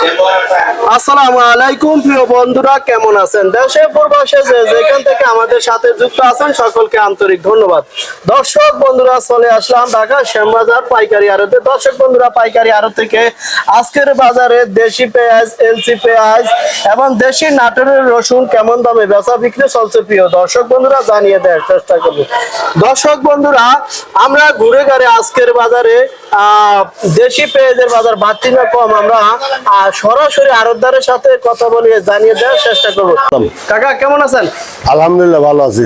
আসসালামু আলাইকুম প্রিয় বন্ধুরা কেমন আছেন? দেশে প্রবাসে যে যেখান থেকে আমাদের সাথে যুক্ত আছেন সকলকে আন্তরিক ধন্যবাদ। দর্শক বন্ধুরা চলে আসলাম ঢাকা শ্যামবাজার পাইকারি আড়তে। দর্শক বন্ধুরা পাইকারি আড়ত থেকে আজকের বাজারে দেশি পেঁয়াজ এলসি পেঁয়াজ এবং দেশি নাটোরের রসুন কেমন দামে বেচা বিক্রি চলছে প্রিয় দর্শক বন্ধুরা জানিয়ে দেওয়ার চেষ্টা করব। দর্শক বন্ধুরা আমরা ঘুরে ঘুরে আজকের বাজারে আহ, দেশি পেঁয়াজের বাজার বাড়তি না কম আমরা সরাসরি আড়তদারের সাথে কথা বলে জানিয়ে দেওয়ার চেষ্টা করব। কাকা কেমন আছেন? আলহামদুলিল্লাহ ভালো আছি।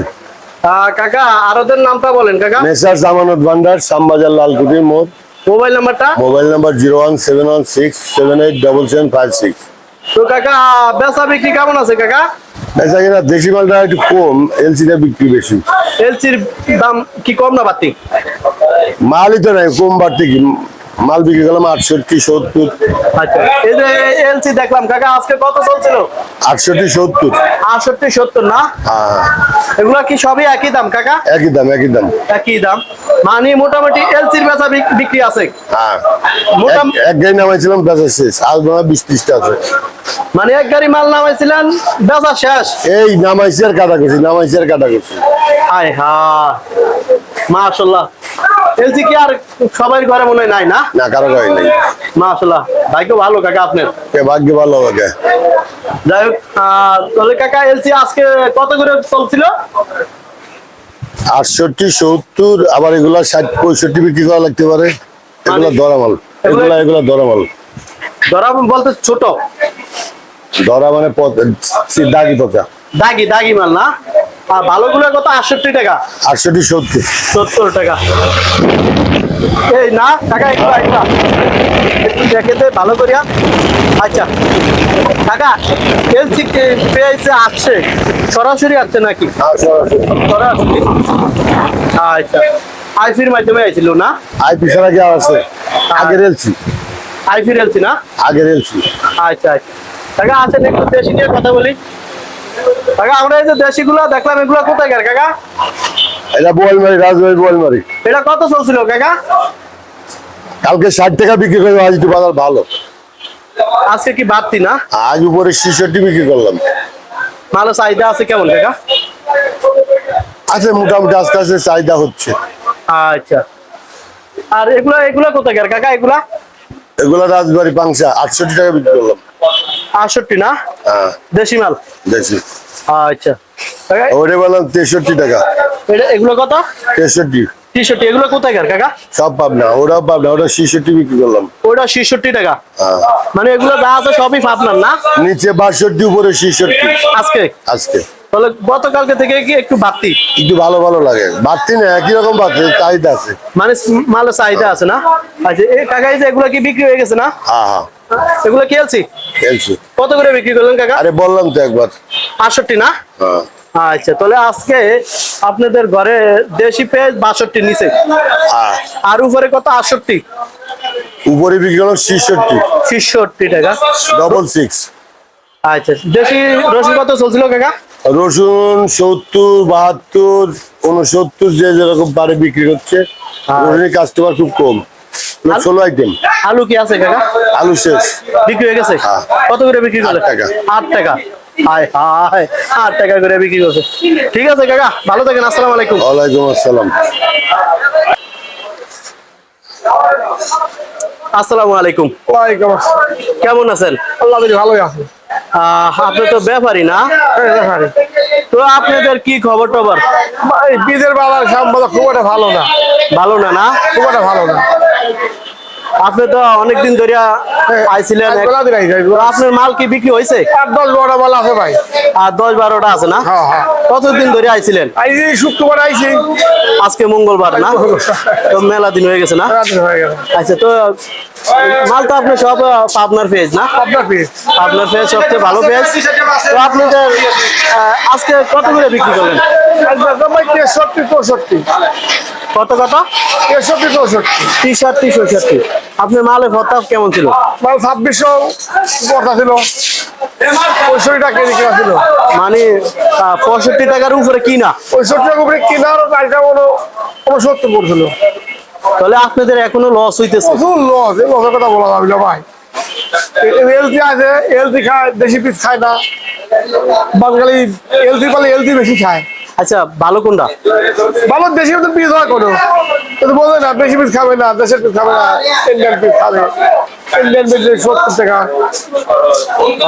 কাকা আড়তের নামটা বলেন কাকা। মেসার জামানত ভান্ডার শ্যামবাজার লালকুটি মোড়। মোবাইল নাম্বারটা? Mobile number zero one seven one six seven eight double seven five six. তো কাকা বেচা বিক্রি কেমন আছে কাকা? বেচা কিনা দেশি মালটা একটু কম এলসিটা বিক্রি বেশি। এলসির দাম কি কম না বাড়তি? মালই তো নাই কম বাড়তি কি? মাল বিক্রি করলাম আটষট্টি সত্তর। আচ্ছা এই যে এলসি দেখলাম কাকা আজকে কত চলছিল? আটষট্টি সত্তর। আটষট্টি সত্তর না? হ্যাঁ। এগুলা কি সবই একই দাম কাকা? একই দাম একই দাম। একই দাম। মানে মোটামুটি এলসির বেচা বিক্রি আছে। হ্যাঁ। এক- গাড়ি নামাইছিলাম বেচা শেষ। আজ বিশ ত্রিশটা আছে। মানে এক গাড়ি মাল নামাইছিলেন বেচা শেষ? এই নামাইছি আর কাটা করছি নামাইছি আর কাটা করছি হায়। হা মাশাল্লাহ এলসি কি আর সবাই ঘরে মনে নাই না? না কারও গাড়ি নেই। মাশাল্লাহ ভাগ্য ভালো কাকা আপনার? এ ভাগ্য ভালো যাই হোক তাহলে কাকা এলসি আজকে কত করে চলছিল? আটষট্টি সত্তর আবার এগুলা ষাট পঁয়ষট্টি বিক্রি করা লাগতে পারে। এগুলা মানে- ধরা মাল এগুলা এগুলা ধরা মাল ধরা বলতে ছোট? ধরা মানে দাগি পচা। দাগি দাগি মাল না? আর ভালোগুলো কত আটষট্টি টাকা। আটষট্টি সত্তর। সত্তর টাকা। এই না টাকা একটু একটু। একটু দেখে দে ভালো করিয়া। আচ্ছা। টাকা এলসি পেয়েছে আসছে। সরাসরি আসছে নাকি? হ্যাঁ, সরাসরি। আচ্ছা। আইফির মাধ্যমে আইছিল না? আই পিছনে কি আছে। আগের এলছি আইফির এলসি না? আগের এলছি আচ্ছা আচ্ছা। কাকা আসেন একটু দেশি নিয়ে কথা বলি। কাকা আমরা এই যে দেশিগুলো দেখলাম এগুলো কোথায় গেল কাকা? এটা বোয়ালমারি রাজবাড়ি বোয়ালমারি। এটা কত চলছিল কাকা? কালকে ষাট টাকা বিক্রি করলাম আজ একটু বাজার ভালো। আজকে কি বাড়তি না? আজ উপরে ছিষট্টি বিক্রি করলাম। ভালো চাহিদা আছে কেমন কাকা? আছে মোটামুটি আস্তে আস্তে চাহিদা হচ্ছে। আচ্ছা। আর এগুলা এগুলা কোথায় গেল কাকা এগুলা? এগুলা রাজবাড়ি পাংশা আটষট্টি টাকা বিক্রি করলাম। আটষট্টি না? হ্যাঁ। দেশি মাল? দেখছি আচ্ছা। ওটা বললাম তেষট্টি টাকা। এটা এগুলো কত? তেষট্টি। টিশর্টি এগুলো কোথায় কাকা? সব পাবনা ওরাও পাবনা ওটা ছিষট্টি বিক্রি করলাম। ওটা ছেষট্টি টাকা? হ্যাঁ। মানে এগুলো যা আছে সবই পাবনার না? নিচে বাষট্টি উপরে ছিষট্টি। আজকে? আজকে। তাহলে গতকালকে থেকে কি একটু বাড়তি? একটু ভালো ভালো লাগে। বাড়তি না একই রকম বাড়তি চাহিদা আছে। মানে মালের চাহিদা আছে না? আচ্ছা এই কাকা এই যে এগুলো কি বিক্রি হয়ে গেছে না? হ্যাঁ হ্যাঁ। এগুলো কি খেলছি কত করে বিক্রি করলেন কাকা? আরে বললাম তো একবার। আটষট্টি না? হ্যাঁ। আচ্ছা তাহলে আজকে আপনাদের ঘরে দেশি পেঁয়াজ বাষট্টি নিচে। হ্যাঁ। আর উপরে কত? আটষট্টি। উপরে বিক্রি করলাম ছিষট্টি। ছিষট্টি টাকা। ডবল সিক্স আচ্ছা দেশি রসুন কত চলছিল কাকা? রসুন সত্তর বাহাত্তর উনসত্তর যে যেরকম পারে বিক্রি করছে রসুনের কাস্টমার খুব কম। ষোলো আইটেম আলু কি আছে কাকা? আলু শেষ। বিক্রি হয়ে গেছে? হ্যাঁ। কত করে বিক্রি করলে? আট টাকা। আট টাকা। হায় হায় আট টাকা করে বিক্রি করছে। ঠিক আছে কাকা ভালো থাকেন আসসালাম আলাইকুম। ওয়ালাইকুম আসসালাম। আসসালামু আলাইকুম। ওয়ালাইকুম আসসালাম। কেমন আছেন? আল্লাহ ভালোই আছে। আপনি তো ব্যাপারী না? তো আপনাদের কি খবর টবর? বিদের বীজের বাবার সম্পদ খুব একটা ভালো না। ভালো না না? খুব একটা ভালো না। আপনি তো অনেকদিন ধরে আইছিলেন। এক বেলা দিন আইছে, এক তো বেলা। আপনার মাল কি বিক্রি হয়েছে দশ বারোটা মাল আছে ভাই। আর দশ বারোটা আছে না? হ্যাঁ, হ্যাঁ। কতদিন ধরে আইছিলেন? শুক্রবার আইছি। আজকে মঙ্গলবার না? তো মেলা দিন হয়ে গেছে না? হয়ে আচ্ছা তো মাল তো আপনি সব আপনার পেজ না? আপনার পিস আপনার পেজ সবচেয়ে ভালো পেজ। তো আপনাদের আজকে কত করে বিক্রি করলেন? ভাই তেষট্টি চৌষট্টি কত কত? তেষট্টি চৌষট্টি। ছষট্টি আপনার মালের ভত্তা কেমন ছিল? ছাব্বিশশো কথা ছিল। পঁয়ষট্টি টাকা কেজি কেনা ছিল। মানে পঁয়ষট্টি টাকার উপরে কিনা? পঁয়ষট্টি উপরে কেনার পড়ছিল। তাহলে আপনাদের এখনও লস হইতেছে। প্রচুর লস এই লসের কথা বলা যাবে না ভাই। এলজি আছে এলজি খায় দেশি পিস খায় না। বাঙালি এলজি পালে এলজি বেশি খায়। আচ্ছা ভালো কোনটা? ভালো দেশি তো পিস হয় কোনো কিন্তু বোঝে না বেশি পিস খাবে না দেশের পিস খাবে না ইন্ডিয়ান পিস খাবে। ইন্ডিয়ান পিস সত্তর টাকা।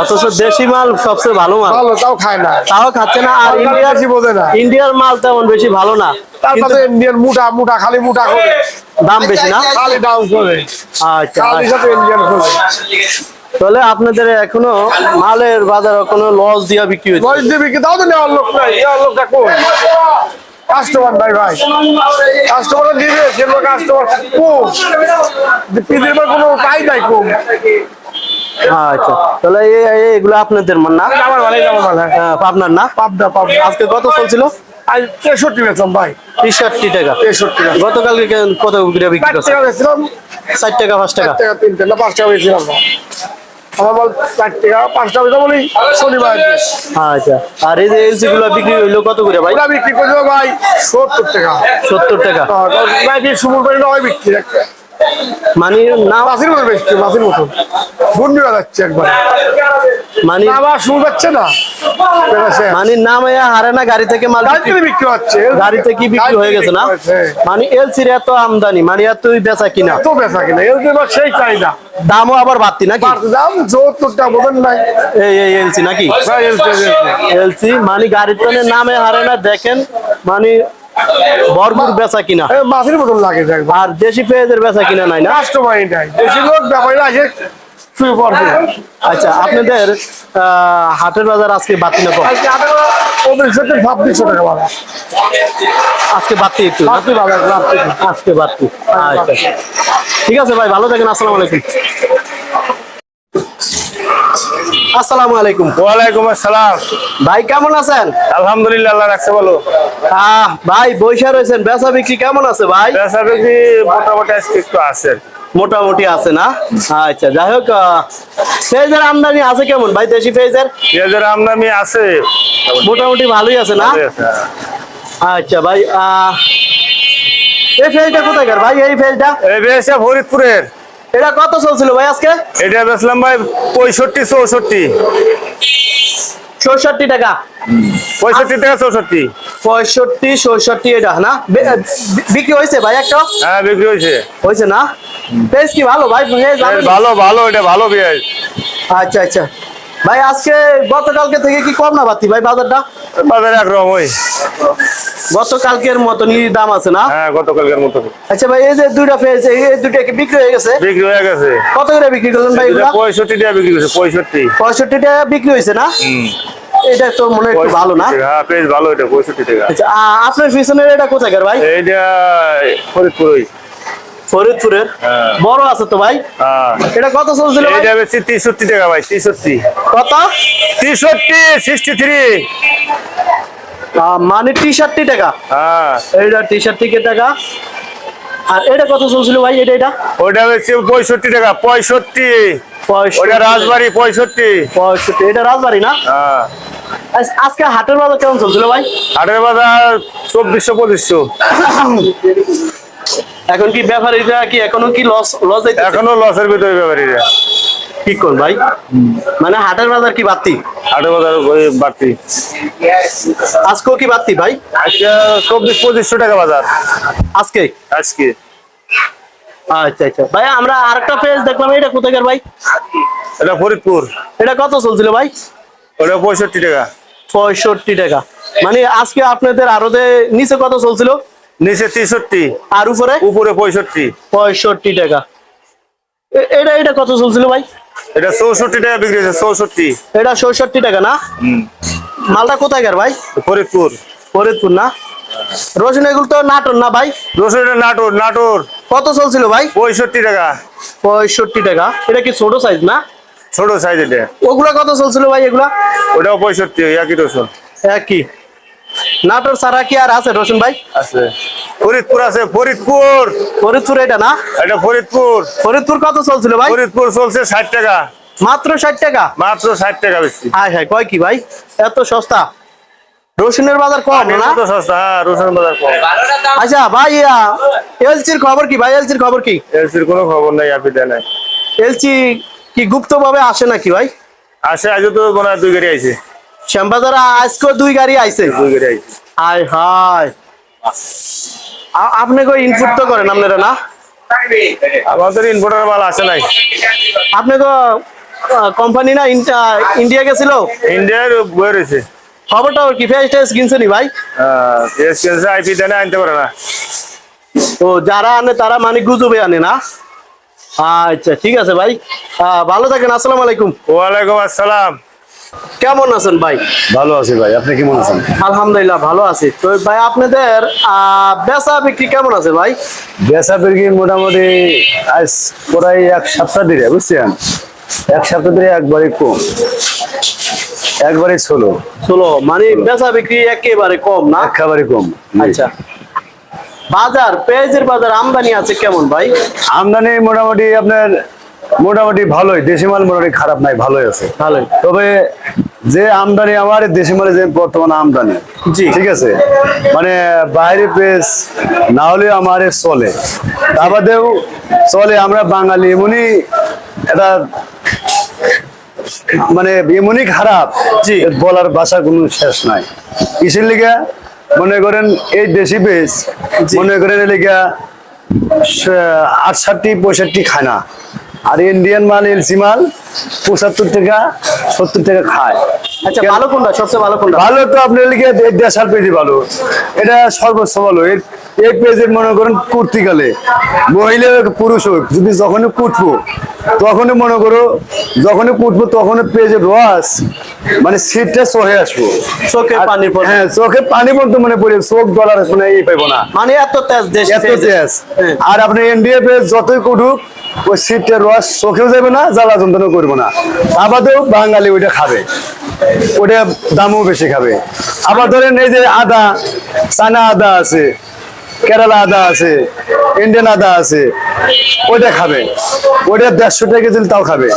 অথচ দেশি মাল সবচেয়ে ভালো মাল। ভালো তাও খায় না। তাও খাচ্ছে না আর ইন্ডিয়ার বেশি বোঝে না। ইন্ডিয়ার মাল তেমন বেশি ভালো না। তার কাছে ইন্ডিয়ান মুটা মুটা খালি মুটা করে। দাম বেশি না? খালি ডাউন করে। আচ্ছা খালি আচ্ছা। সাথে ইন্ডিয়ান করে। তাহলে আপনাদের এখনও মালের বাজার কোনো লস দিয়া বিক্রি হচ্ছে নয় দেবী কি দাও তো নেওয়ার লোক নাই। নেওয়ার লোকটা কই কাস্টমার নাই ভাই। কাস্টমার দিবে সেগুলো কাস্টমার কম পৃথিবীর কোনো পাই নাই কম আচ্ছা তাহলে এগুলো আপনাদের মান না? আমার ভালো আহ, পাবনার না? পাবদা আজকে কত চলছিল? আজ তেষট্টি ভাই। তেষট্টি টাকা। তেষট্টি টাকা। গতকালকে কত বিক্রি চার করছে টাকা বেছিলাম ষাট টাকা পাঁচ টাকা। টাকা পাঁচ টাকা আমার বল চার টাকা পাঁচ টাকা বলি। শনিবার আচ্ছা আর এই যে এলসি গুলো বিক্রি হইল কত করে ভাই? বিক্রি ভাই সত্তর টাকা। সত্তর টাকা। সুমুর পানি নয় বিক্রি একটা। মানে না মতো বেশি মতো। যাচ্ছে একবার। মানে আবার শুরু যাচ্ছে না। মানে হারে না গাড়ি থেকে মাল বিক্রি- হচ্ছে। গাড়িতে কি বিক্রি হয়ে গেছে না। মানে এলসির এত আমদানি মানে এতই বেচা কিনা? এত বেচা কিনা সেই চাহিদা। দামও আবার বাড়তি নাকি? দাম নাই। এই এই এলসি নাকি? LC, LC. মানে গাড়ির টনে নামে হারে না দেখেন মানে ভরপুর বেচা কিনা। মতন লাগে আর দেশি পেঁয়াজের বেচা কিনা নাই না? কাস্টমারই নাই। বেশি লোক ব্যাপারী আসে শুয়ে পড়বে আচ্ছা আপনাদের আহ, হাটের বাজার আজকে বাড়তি না কম? আজকে থেকে ছাব্বিশশো টাকা আজকে বাড়তি একটু? বাড়া বাড়তি। আজকে বাড়তি। আচ্ছা। ঠিক আছে ভাই ভালো থাকেন আসসালামু আলাইকুম। আসসালামু আলাইকুম। ওয়ালাইকুম আসসালাম। ভাই কেমন আছেন? আলহামদুলিল্লাহ আল্লাহ রাখছে বলো আহ ভাই বৈশা রয়েছেন। বেচা বিক্রি কেমন আছে ভাই? ব্যবসা বিক্রি মোটামুটি আজকে একটু আছে। মোটামুটি আছে না? আচ্ছা যাই হোক পেঁয়াজের আমদানি আছে কেমন ভাই? দেশি ফেজের? পেঁয়াজের আমদানি আছে। মোটামুটি ভালোই আছে না? হ্যাঁ। আচ্ছা ভাই এই ফেজটা কোথায় কার ভাই? এই ফেজটা? এই বেশে ফরিদপুরের। এটা কত চলছিল ভাই আজকে? এটা বেচলাম ভাই পঁয়ষট্টি চৌষট্টি। চৌষট্টি টাকা। পঁয়ষট্টি টাকা চৌষট্টি। পঁয়ষট্টি চৌষট্টি এটা না? বিক্রি হয়েছে ভাই একটা? হ্যাঁ বিক্রি হয়েছে। হয়েছে না? পেঁয়াজ কি ভালো ভাই ভালো? ভালো এটা ভালো পেঁয়াজ। আচ্ছা আচ্ছা। ভাই আজকে গতকালকে থেকে কি কম না বাতি ভাই বাজারটা? বাজারে একরকম ওই। গতকালকের মতনই দাম আছে না? হ্যাঁ গতকালকের মতো আচ্ছা ভাই এই যে দুইটা পেঁয়াজ এই দুইটা কি বিক্রি হয়ে গেছে? বিক্রি হয়ে গেছে। কত করে বিক্রি করলেন ভাই এগুলা? পঁয়ষট্টি টাকা বিক্রি হয়েছে পঁয়ষট্টি। পঁয়ষট্টি টাকা বিক্রি হয়েছে না? এটা তো মনে একটু ভালো না? টাকা, হ্যাঁ ভালো এটা পঁয়ষট্টি টাকা। আচ্ছা আপনার পিছনের এটা ভাই? এইটা ফরিদপুর ওই। ফরিদপুরের? হ্যাঁ। বড় আছে তো ভাই? হ্যাঁ। এটা কত চলছিল এইটা বেশি তেষট্টি টাকা ভাই তেষট্টি কত? তেষট্টি সিক্সটি থ্রি আহ, মানে টি শার্টটি টাকা? হ্যাঁ। এটা টি শার্ট থেকে টাকা? আর এটা কত চলছিল ভাই এটা এটা? ওটা হচ্ছে পঁয়ষট্টি টাকা পঁয়ষট্টি। পঁয়ষট্টি। ওটা রাজবাড়ি পঁয়ষট্টি। পঁয়ষট্টি এটা রাজবাড়ি না? হ্যাঁ। আজকে হাটের বাজার কেমন চলছিল ভাই? হাটের বাজার চব্বিশশো পঁচিশশো। এখন কি ব্যাপারীরা কি এখনও কি লস লস এখনও লসের ভিতরে ব্যাপারীরা। কি কোন ভাই? মানে হাটের বাজার কি বাড়তি? হাটের বাজার বাড়তি। আজকেও কি বাড়তি ভাই? আজকে চব্বিশ পঁচিশশো টাকা বাজার। আজকে? আজকে। আচ্ছা আচ্ছা। ভাই আমরা আরেকটা পেজ দেখলাম এটা কোথাকার ভাই? এটা ফরিদপুর। এটা কত চলছিল ভাই? ওটা পঁয়ষট্টি টাকা। পঁয়ষট্টি টাকা। মানে আজকে আপনাদের আরতে নিচে কত চলছিল? নিচে তেষট্টি। আর উপরে? উপরে পঁয়ষট্টি। পঁয়ষট্টি টাকা। এটা এটা কত চলছিল ভাই? এটা চৌষট্টি টাকা বিক্রি হয়েছে চৌষট্টি। এটা চৌষট্টি টাকা না? মালটা কোথায় ভাই? ফরিদপুর। ফরিদপুর না? রসুন এগুলো তো নাটোর না ভাই? রসুন এটা নাটোর নাটোর। কত চলছিল ভাই? পঁয়ষট্টি টাকা। পঁয়ষট্টি টাকা। এটা কি ছোট সাইজ না? ছোট সাইজ এটা ওগুলা কত চলছিল ভাই এগুলা? ওটাও পঁয়ষট্টি একই রসুন। একই। নাটোর ছাড়া কি আর আছে রসুন ভাই? আছে। ফরিদপুর আছে ফরিদপুর! ফরিদপুর এটা না? এটা ফরিদপুর। ফরিদপুর কত চলছিল ভাই? ফরিদপুর চলছে ষাট টাকা। মাত্র ষাট টাকা? মাত্র ষাট টাকা বেশি। হায় হায় কয় কি ভাই? এত সস্তা। রসুনের বাজার কম না? তো সস্তা হ্যাঁ রসুন বাজার কম। আচ্ছা ভাই এলচির খবর কি? ভাই এলচির খবর কি? এলসির কোনো খবর নাই আপনি দেয় নাই। এলচি কি গুপ্ত ভাবে আসে নাকি ভাই? আসে আজও তো মনে হয় দুই গাড়ি আইছে। শ্যামবাজারে আজকে দুই গাড়ি আইছে? দুই গাড়ি আইছে। হাই হাই আপনি কই ইনপুট তো করেন আপনারা না? আমাদের ইনভার্টার মাল আসে নাই। আপনি তো কোম্পানি না ইন্ডিয়া গেছিল? ইন্ডিয়ার বই রয়েছে। খবরটা কি ফেস টেস কিনছেনি ভাই? আইপি দেয় না আনতে পারে না। তো যারা আনে তারা মানে গুজবে আনে না? আচ্ছা ঠিক আছে ভাই। ভালো থাকেন আসসালামু আলাইকুম। ওয়ালাইকুম আসসালাম। কেমন আছেন ভাই? ভালো আছে ভাই আপনি কেমন আছেন? আলহামদুলিল্লাহ ভালো আছি। তো ভাই আপনাদের বেচা বিক্রি কেমন আছে ভাই? বেচা বিক্রি মোটামুটি আজ প্রায় এক সপ্তাহ ধরে বুঝছেন? এক সপ্তাহ ধরে একবারে কম। একবারে ষোলো। ষোলো মানে বেচা বিক্রি একেবারে কম না? একেবারে কম আচ্ছা। বাজার পেঁয়াজের বাজার আমদানি আছে কেমন ভাই? আমদানি মোটামুটি আপনার মোটামুটি ভালোই দেশি মাল মোটামুটি খারাপ নাই ভালোই আছে। ভালোই। তবে যে আমদানি আমার দেশি মালে যে বর্তমান আমদানি জি। ঠিক আছে? মানে বাইরে পেস না হলেও আমার চলে। তা বাদেও চলে আমরা বাঙালি এমনই এটা মানে এমনই খারাপ জি। বলার ভাষা কোনো শেষ নাই। কিসের লিগা? মনে করেন এই দেশি পেস মনে করেন এলাকা আটষট্টি পঁয়ষট্টি খায় না। আর ইন্ডিয়ান মাল এলসি মাল পঁচাত্তর টাকা সত্তর টাকা খায়। আচ্ছা ভালো কোনটা? সবচেয়ে ভালো কোনটা? ভালো তো লিখে পেজি ভালো। এটা সর্বোচ্চ ভালো। এর এক পেজের মনে করেন কুর্তিকালে মহিলা পুরুষ হোক যদি যখনই কুটবো তখনই মনে করো যখনই কুটবো তখনই পেজের রস মানে সিটটা আসব। চোখে পানি পড়ে হ্যাঁ চোখে পানি পড়তো মনে পড়ে চোখ ডলার মানে ই পাইবো না। মানে এত তেজ এত তেজ। আর আপনি এনডিএ পেজ যতই কুটুক ওই সিটটার রস চোখেও যাবে না, জ্বালা যন্ত্রণা করব না। আবাদেও বাঙালি ওইটা খাবে। ওটা দামও বেশি খাবে। আবার ধরেন এই যে আদা, চানা আদা আছে, কেরালা আদা আছে, ইন্ডিয়ান আদা আছে, ওইটা খাবে। ওইটা দেড়শো টাকা দিলে তাও খাবে।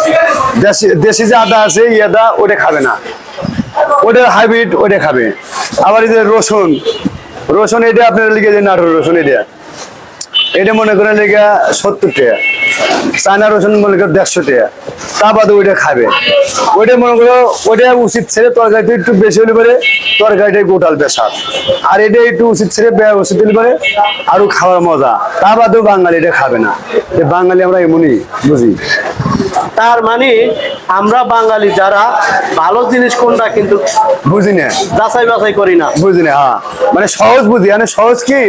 দেশি দেশি যে আদা আছে, এই আদা ওটা খাবে না। ওটা হাইব্রিড ওটা খাবে। আবার এই যে রসুন রসুন এটা আপনার লিখে যে নাটোর রসুন এটা। এটা মনে করেন লেগে সত্তর টাকা। চায়না রসুন মনে করেন দেড়শো টাকা। তা বাদে ওইটা খাবে। ওইটা মনে করো ওইটা উচিত ছেড়ে তরকারিটা একটু বেশি হলে পারে তরকারিটা গোটাল বেসার আর এটা একটু উচিত ছেড়ে উচিত হলে পারে আরও খাওয়ার মজা। তা বাদেও বাঙালি এটা খাবে না। এ বাঙালি আমরা এমনই বুঝি? তার মানে আমরা বাঙালি যারা ভালো জিনিস কোনটা কিন্তু বুঝি না। যাচাই বাছাই করি না। বুঝি না হ্যাঁ। মানে সহজ বুঝি মানে সহজ কি?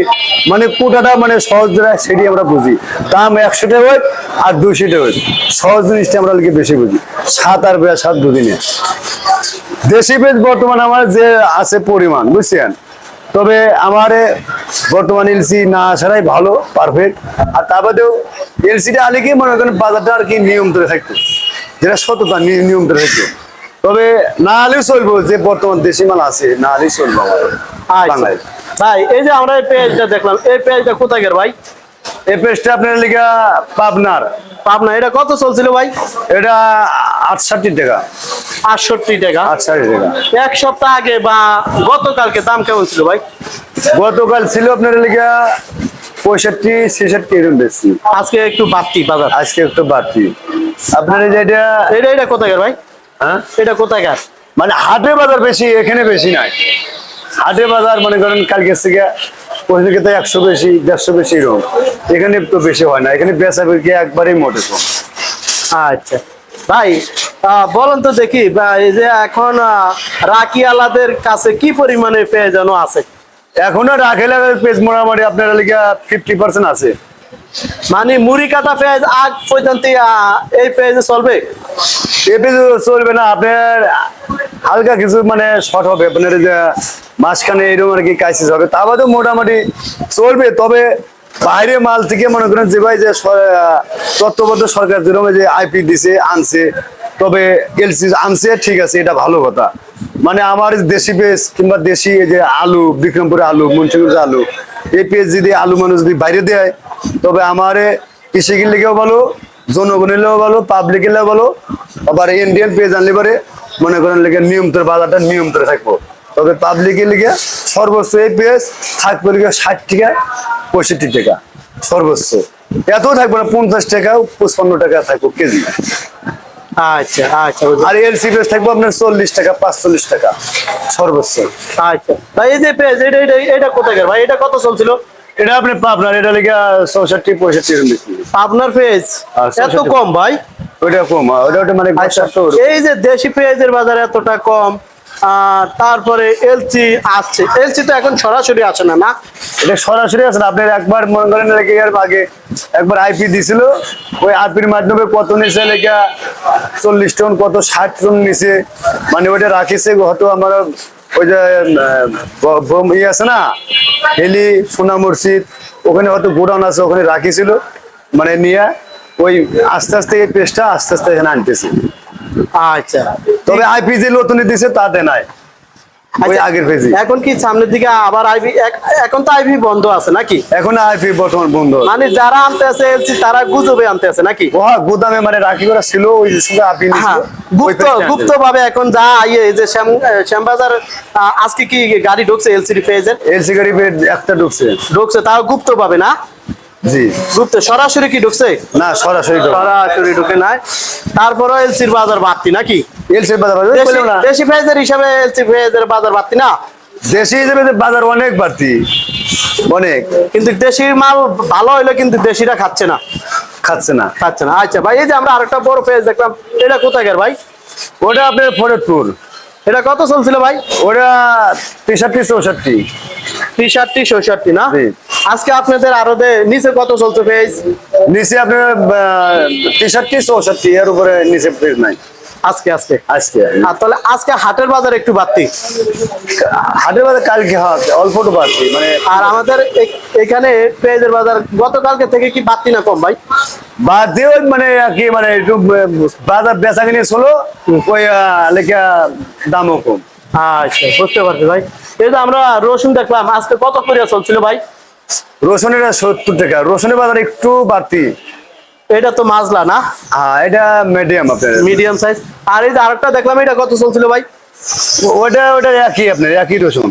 মানে কোটাটা মানে সহজ সেটি আমরা বুঝি। দাম একশো টাকা হোক আর টাকা হোক সহজ জিনিসটা আমরা লিখে বেশি বুঝি। সাত আর বেয়া সাত বুঝি না দেশি পেজ বর্তমান আমার যে আছে পরিমাণ বুঝছেন? তবে আমার বর্তমান এলসি না আসারাই ভালো পারফেক্ট আর তার বাদেও এলসিটা আলে কি মনে করেন বাজারটা আর কি নিয়ম ধরে থাকতো। যেটা সততা নিয়ম ধরে থাকতো। তবে না হলেও চলবো যে বর্তমান দেশি মাল আছে না হলেও চলবো আমার আচ্ছা। ভাই এই যে আমরা এই পেঁয়াজটা দেখলাম এই পেঁয়াজটা কোথায় ভাই? এই পেজটা আপনার লিগা পাবনার। পাবনা এটা কত চলছিল ভাই? এটা আটষট্টি টাকা। আটষট্টি টাকা। আটষট্টি টাকা। এক সপ্তাহ আগে বা গতকালকে দাম কেমন ছিল ভাই? গতকাল ছিল আপনার লিগা পঁয়ষট্টি ছেষট্টি এরকম বেশি। আজকে একটু বাড়তি বাজার। আজকে একটু বাড়তি। আপনার এটা এটা এটা কোথায় ভাই? হ্যাঁ? এটা কোথায় মানে হাটে বাজার বেশি এখানে বেশি নাই। হাটে বাজার মনে করেন কালকে থেকে তো একশো বেশি দেড়শো বেশি এরকম এখানে তো বেশি হয় না এখানে বেচা বিক্রি একবারেই মোটে কম। আচ্ছা। ভাই বলেন তো দেখি এই যে এখন রাকিয়ালাদের কাছে কি পরিমাণে পেঁয়াজ যেন আছে? এখনও রাখেলে পেজ মোটামুটি আপনার লিগা ফিফটি পার্সেন্ট আছে। মানে মুড়ি কাটা পেঁয়াজ আগ পর্যন্ত এই পেঁয়াজে চলবে? এপে চলবে না আপনার হালকা কিছু মানে শর্ট হবে। আপনার যে মাঝখানে এরকম আর কি কাইসিস হবে। তা বাদেও মোটামুটি চলবে, তবে বাইরে মাল থেকে মনে করেন যে ভাই যে তত্ত্বাবধায়ক সরকার যেরকম যে আইপি দিছে, আনছে, তবে এলসি আনছে, ঠিক আছে, এটা ভালো কথা। মানে আমার দেশি পেঁয়াজ কিংবা দেশি যে আলু, বিক্রমপুরে আলু, মুন্সিগঞ্জে আলু, এই পেঁয়াজ যদি আলু মানুষ যদি বাইরে দেয়, তবে আমার কৃষি লেগেও ভালো, জনগণের লেগেও ভালো পাবলিক এলেও ভালো, আবার ইন্ডিয়ান পেজ আনলে পারে মনে করেন লেগে নিয়মিত বাজারটা নিয়মিত থাকব। তবে পাবলিকের লিগে সর্বোচ্চ এই পেজ থাকবে লিগে ষাট টাকা পঁয়ষট্টি টাকা সর্বোচ্চ। এত থাকবে না পঞ্চাশ টাকা পঁচপান্ন টাকা থাকব কেজি। আচ্ছা আচ্ছা আর এলসি পেজ থাকবে আপনার চল্লিশ টাকা পাঁচচল্লিশ টাকা সর্বোচ্চ। আচ্ছা। ভাই এই যে পেজ এটা এটা এটা কোথাকার ভাই এটা কত চলছিল? এটা আপনি পাবনার এটা লেগে চৌষট্টি পঁয়ষট্টি এরকম। পেজ এত কম ভাই? ওইটা কম ওটা মানে আচ্ছা এই যে দেশি পেঁয়াজের বাজার এতটা কম তারপরে এলচি আসছে এলচি তো এখন সরাসরি আসে না না? এটা সরাসরি আছে না? আপনার একবার মনে করেন এর আগে একবার আইপি দিছিল ওই আইপির মাধ্যমে কত নিচে লেগে চল্লিশ টন কত ষাট টন নিচে মানে ওইটা রাখিছে হয়তো আমার ওই যে ইয়ে আছে না হেলি সোনা মসজিদ ওখানে হয়তো গোডাউন আছে ওখানে রাখিছিল মানে নিয়ে ওই আস্তে আস্তে এই পেস্টটা আস্তে আস্তে এখানে আনতেছে। আচ্ছা। তবে আইপি যে নতুন দিছে তাতে নাই। ওই আচ্ছা, আগের পেজে এখন কি সামনের দিকে আবার আইভি এখন তো আইভি বন্ধ আছে নাকি? এখন আইপি বর্তমান বন্ধ। মানে যারা আনতে আছে এলচি তারা গুজবে আনতে আছে নাকি? হ্যাঁ, গুদামে মানে রাখি করা ছিল ওই সঙ্গে আপনি হ্যাঁ, গুপ্ত গুপ্ত ভাবে এখন যা যে শ্যাম শ্যামবাজার আজকে কি গাড়ি ঢুকছে পেজের এলসি গাড়ি একটা ঢুকছে। ঢুকছে তাও গুপ্ত ভাবে না? জি। গুপ্ত সরাসরি কি ঢুকছে? না সরাসরি। সরাসরি ঢুকে নাই। তারপরে এলসির বাজার বাড়তি নাকি? এলসি বাজার দেশি- পেঁয়াজের হিসাবে এলসি পেঁয়াজের বাজার বাড়তি না? দেশি হিসেবে বাজার অনেক বাড়তি। অনেক। কিন্তু দেশির মাল ভালো হইলে কিন্তু দেশিরা খাচ্ছে না। খাচ্ছে না। খাচ্ছে না। আচ্ছা ভাই এই যে আমরা আরেকটা বড় পেঁয়াজ দেখলাম এটা কোথাকার ভাই? ওটা আপনার ফরিদপুর। এটা কত চলছিল ভাই? ওটা তেষট্টি চৌষট্টি। তেষট্টি চৌষট্টি না। আজকে আপনাদের আরও নিচে কত চলছে পেঁয়াজ নিচে আপনার তেষট্টি চৌষট্টি এর উপরে নিচে পেজ নাই। আজকে আজকে। আজকে। আর তাহলে আজকে হাটের বাজার একটু বাড়তি। হাটের বাজার কালকে হাট অল্প একটু বাড়তি মানে আর আমাদের এখানে পেঁয়াজের বাজার গতকালকে থেকে কি বাড়তি না কম ভাই? দিয়ে ওই মানে কি মানে একটু বাজার বেচা কিনে ছিল ওই লেখা দামও কম। আচ্ছা বুঝতে পারছি ভাই। এই যে আমরা রসুন দেখলাম আজকে কত করে চলছিল ভাই? রসুনের সত্তর টাকা রসুনের বাজার একটু বাড়তি। এটা তো মাজলা না? হ্যাঁ এটা মিডিয়াম আপনার। মিডিয়াম সাইজ আর এই যে আরেকটা দেখলাম এটা কত চলছিল ভাই? ওটা ওটা একই আপনার একই রসুন।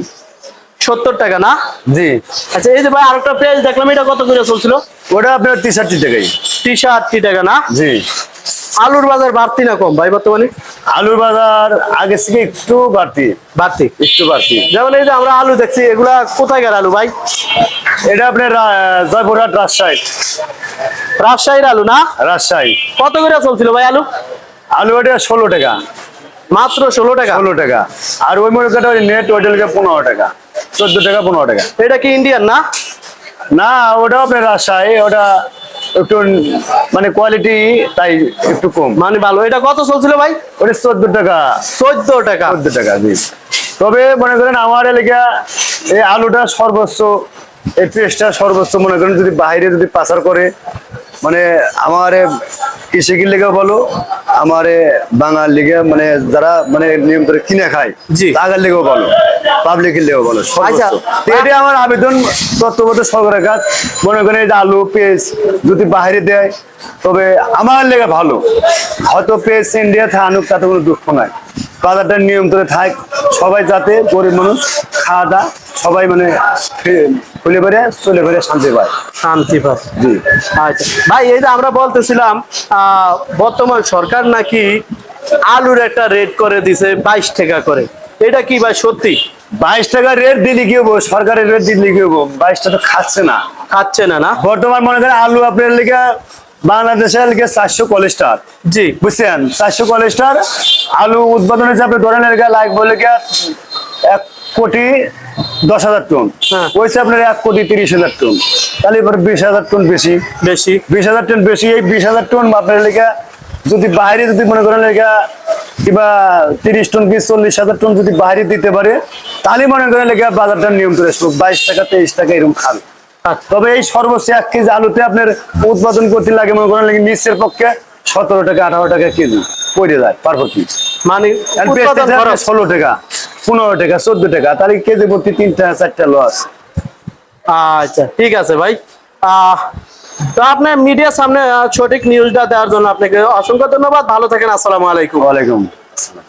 সত্তর টাকা না? জি। আচ্ছা এই যে ভাই আরেকটা পেঁয়াজ দেখলাম এটা কত করে চলছিল? ওটা আপনার টি শার্টটি টাকাই টি আটটি টাকা না? জি। আলুর বাজার বাড়তি না কম ভাই বর্তমানে? আলুর বাজার আগে থেকে একটু বাড়তি। বাড়তি? একটু বাড়তি। যেমন এই যে আমরা আলু দেখছি এগুলা কোথায় গেল আলু ভাই? এটা আপনার জয়পুরহাট রাজশাহী। রাজশাহীর আলু না? রাজশাহী। কত করে চলছিল ভাই আলু? আলু এটা ষোলো টাকা। মাত্র ষোলো টাকা? ষোলো টাকা। আর ওই মনে করেন ওই নেট ওইটা লেগে পনেরো টাকা। চোদ্দ টাকা পনেরো টাকা। এটা কি ইন্ডিয়ান না? না ওটা আপনার রাজশাহী ওটা একটু মানে কোয়ালিটি তাই একটু কম। মানে ভালো। এটা কত চলছিল ভাই? ওটা চোদ্দ টাকা। চোদ্দ টাকা। চোদ্দ টাকা জি। তবে মনে করেন আমার এলাকা এই আলুটা সর্বোচ্চ এই পেস্টটা সর্বোচ্চ মনে করেন যদি বাইরে যদি পাচার করে মানে আমার কৃষিকের লেগে বলো আমার বাঙাল লিগে মানে যারা মানে নিয়ম করে কিনে খায় জি। তাগার লেগেও বলো পাবলিকের লেগেও বলো আচ্ছা। তো আমার আবেদন তত্ত্বগত সরকারের কাজ মনে করেন এই আলু পেঁয়াজ যদি বাইরে দেয় তবে আমার লেগে ভালো হয়তো পেঁয়াজ ইন্ডিয়া থেকে আনুক তাতে কোনো দুঃখ নাই বাজারটা নিয়ন্ত্রণে থাক সবাই যাতে গরিব মানুষ খাওয়া দাওয়া সবাই মানে খুলে বেড়ে চলে বেড়ে শান্তি পায়। শান্তি পায়। জি। আচ্ছা। ভাই এই যে আমরা বলতেছিলাম বর্তমান সরকার নাকি আলুর একটা রেট করে দিছে বাইশ টাকা করে। এটা কি ভাই সত্যি? বাইশ টাকা রেট দিলে কি হব? সরকারের রেট দিলে কি হব? বাইশ টাকা খাচ্ছে না। খাচ্ছে না না? বর্তমান মনে করেন আলু আপনার লিগে বাংলাদেশের লিগে চারশো কলেস্টার। জি। বুঝছেন? চারশো কলেস্টার আলু উৎপাদন হচ্ছে আপনি ধরেন লাগবে বলে গিয়া এক কোটি দশ হাজার টন। হ্যাঁ। হয়েছে আপনার এক কোটি তিরিশ হাজার টন। তাহলে এবার বিশ হাজার টন বেশি। বেশি। বিশ হাজার টন বেশি এই বিশ হাজার টন আপনার লেখা যদি বাইরে যদি মনে করেন লেখা কিংবা তিরিশ টন কি চল্লিশ হাজার টন যদি বাইরে দিতে পারে তাহলে মনে করেন লেখা বাজারটা নিয়ন্ত্রণ আসবে। বাইশ টাকা তেইশ টাকা এরকম খাবে আচ্ছা, তবে এই সর্বোচ্চ এক কেজি আলুতে আপনার উৎপাদন করতে লাগে মনে করেন নিচের পক্ষে সতেরো টাকা আঠারো টাকা কেজি পড়ে যায় পারফেক্টলি মানে ষোলো টাকা পনেরো টাকা চোদ্দ টাকা তাহলে কেজি প্রতি তিনটা চারটা লস আচ্ছা ঠিক আছে ভাই। আহ, তো আপনার মিডিয়ার সামনে সঠিক নিউজটা দেওয়ার জন্য আপনাকে অসংখ্য ধন্যবাদ। ভালো থাকেন আসসালামু আলাইকুম। ওয়ালাইকুম আসসালাম।